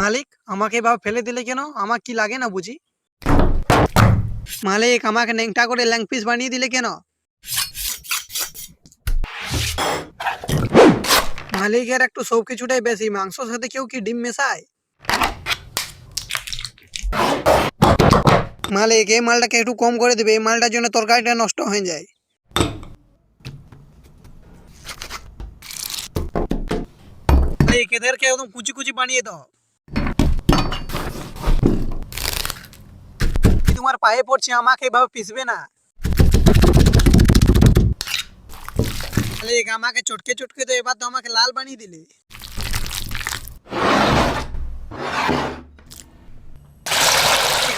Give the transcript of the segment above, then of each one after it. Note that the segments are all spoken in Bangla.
মালিক, আমাকে এভাবে ফেলে দিলে কেন? আমার কি লাগে না বুঝি? মালিক, আমাকে ন্যাংটা করে ল্যাং পিস বানিয়ে দিলে কেন? মালিকের একটু সব কিছুটাই বেশি, মাংসর সাথে কেউ কি ডিম মেশায়? মালিক, এই মালটাকে একটু কম করে দেবে, এই মালটার জন্য তরকারিটা নষ্ট হয়ে যায়। মালিক, এদেরকে একদম কুচি কুচি বানিয়ে দাও। তোমার পায়ে পড়ছে, আমাকে এভাবে পিসবে না। আমাকে চটকে চটকে তো এবার তো আমাকে লাল বানিয়ে দিলে।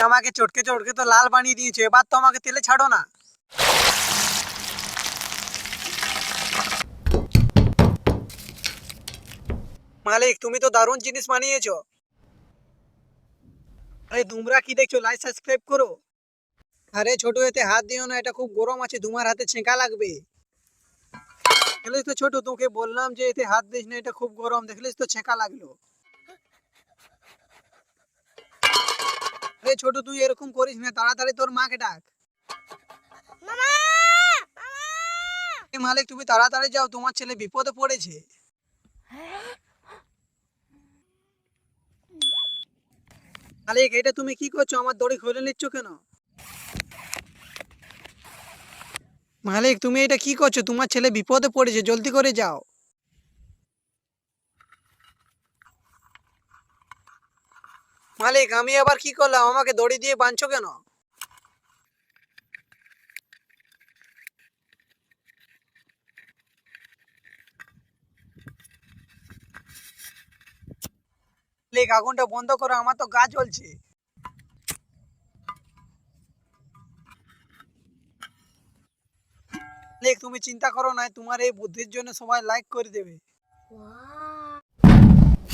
আমাকে চটকে চটকে তো লাল বানিয়ে দিয়েছ, এবার তো আমাকে তেলে ছাড়ো না। মালিক, তুমি তো দারুণ জিনিস বানিয়েছো। আরে, তোমরা কি দেখছ? লাইক সাবস্ক্রাইব করো। আরে ছোট এতে হাত দিও না এটা খুব গরম আছে তোমার হাতে ছেঁকা লাগবে। দেখলিস তো ছোট তোকে বললাম যে এতে হাত দিস না এটা খুব গরম দেখলিস তো ছেঁকা লাগল। আরে ছোট তুই এরকম করিস না তাড়াতাড়ি তোর মাকে ডাক। মালিক তুমি তাড়াতাড়ি যাও তোমার ছেলে বিপদে পড়েছে। মালিক এটা তুমি কি করছ? আমার দড়ি খুলে নিচ্ছ কেন? মালিক, তুমি এটা কি করছ? তোমার ছেলে বিপদে পড়েছে, জলদি করে যাও। মালিক, আমি আবার কি করলাম? আমাকে দড়ি দিয়ে বাঁধছো কেন? আগুনটা বন্ধ করো, আমার তো গা জ্বলছে। মালিক তুমি চিন্তা করো না, তোমার এই বুদ্ধির জন্য সবাই লাইক করে দেবে।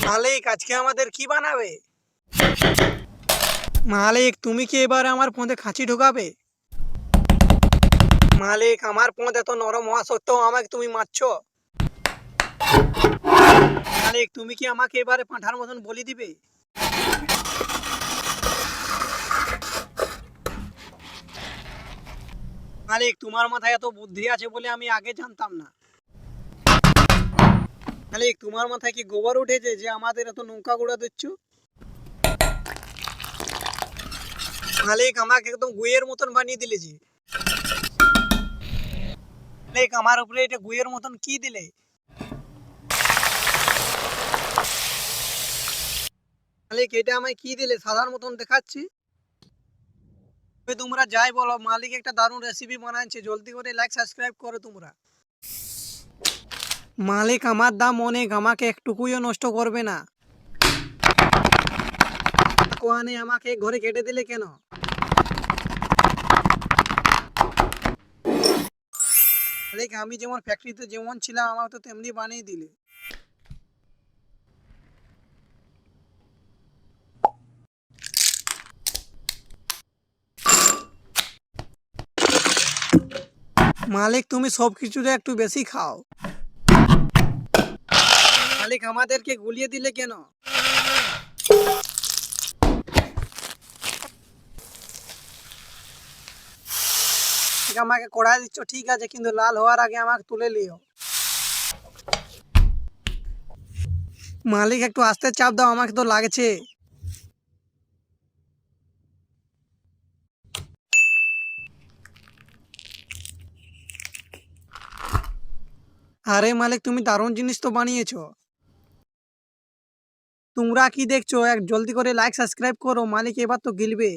মালিক, আজকে আমাদের কি বানাবে? মালিক, তুমি কি এবার আমার পথে খাঁচি ঢোকাবে? মালিক, আমার পথ এত নরম হওয়া সত্ত্বেও আমাকে তুমি মারছো। মালিক, তুমি কি আমাকে এবারে পাঁঠার মতন বলি দিবে? মালিক, তোমার মাথায় এত বুদ্ধি আছে বলে আমি আগে জানতাম না। মালিক, তোমার মাথায় কি গোবর উঠেছে যে আমাদের এত নৌকা গুঁড়া দিচ্ছ? মালিক, আমাকে একদম গুয়ের মতন বানিয়ে দিলে জি মালিক, আমার উপরে এটা গুয়ের মতন কি দিলে? মালিক, এটা আমায় কি দিলে? সাধারণ মতন দেখাচ্ছি? তোমরা যাই বলো, মালিক একটা দারুণ রেসিপি বানাচ্ছে জলদি করে লাইক সাবস্ক্রাইব করো তোমরা। মালিক, আমার দাম অনেক, আমাকে একটুকুইও নষ্ট করবে না। কোয়ানে আমাকে ঘরে কেটে দিলে কেন? মালিক, আমি যেমন ফ্যাক্টরিতে যেমন ছিলাম আমার তো তেমনি বানিয়ে দিলে। মালিক, তুমি সব কিছুতে একটু বেশি খাও। মালিক আমাদেরকে গুলিয়ে দিলে কেন? আমাকে কড়াই দিচ্ছ, ঠিক আছে, কিন্তু লাল হওয়ার আগে আমাকে তুলে লিও মালিক, একটু আস্তে চাপ দাও, আমাকে তো লাগছে। আরে মালিক, তুমি দারুণ জিনিস তো বানিয়েছো। তোমরা কি দেখছ? এক জলদি করে লাইক সাবস্ক্রাইব করো, মালিক এবার তো গিলবে।